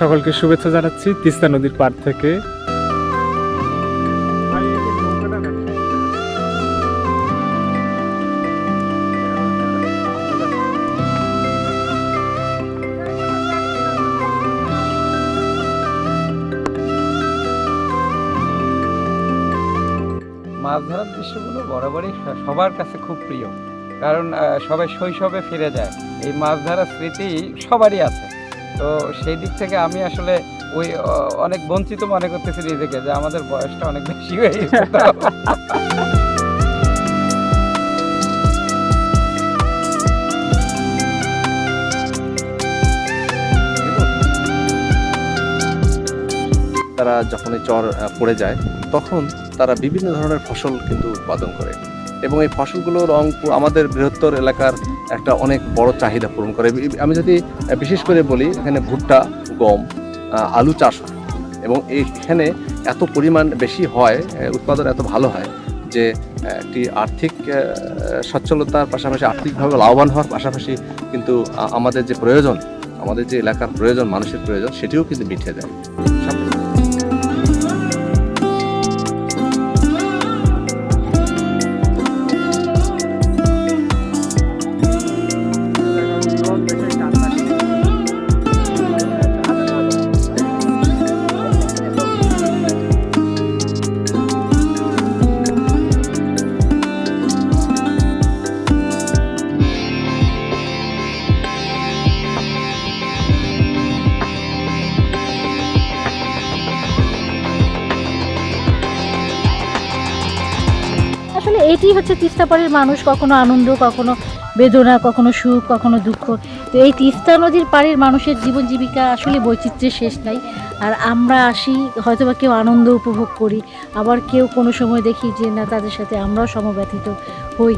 সকলকে শুভেচ্ছা জানাচ্ছি তিস্তা নদীর পাড় থেকে। মাছ ধরার দৃশ্যগুলো বরাবরই সবার কাছে খুব প্রিয়। কারণ সবাই শৈশবে ফিরে যায়। এই মাছ ধরার স্মৃতি সবারই আছে। তো সেই দিক থেকে আমি আসলে ওই অনেক বঞ্চিত মনে করতেছি নিজেকে যে আমাদের বয়সটা অনেক বেশি হয়ে গেছে তারা যখন চর পড়ে যায়, তখন তারা বিভিন্ন ধরনের ফসল কিন্তু উৎপাদন করে। এবং এই ফসলগুলো রংপুর, আমাদের বৃহত্তর এলাকার একটা অনেক বড় চাহিদা পূরণ করে। আমি যদি বিশেষ করে বলি, এখানে ভুট্টা, গম আলু চাষ এবং এখানে এত পরিমাণ বেশি হয় উৎপাদন এত ভালো হয় যে একটি আর্থিক সচ্ছলতার পাশাপাশি আর্থিকভাবে লাভবান হওয়ার পাশাপাশি কিন্তু আমাদের যে প্রয়োজন, আমাদের যে এলাকার প্রয়োজন, মানুষের প্রয়োজন, সেটিও কিন্তু মিটে যায়। এটি হচ্ছে তিস্তাপাড়ের মানুষ, কখনো আনন্দ, কখনো বেদনা, কখনো সুখ, কখনো দুঃখ। তো এই তিস্তা নদীর পাড়ির মানুষের জীবন জীবিকা আসলে বৈচিত্র্যের শেষ নাই। আর আমরা আসি হয়তো বা কেউ আনন্দ উপভোগ করি, আবার কেউ কোনো সময় দেখি যে, না, তাদের সাথে আমরাও সমব্যথিত হই।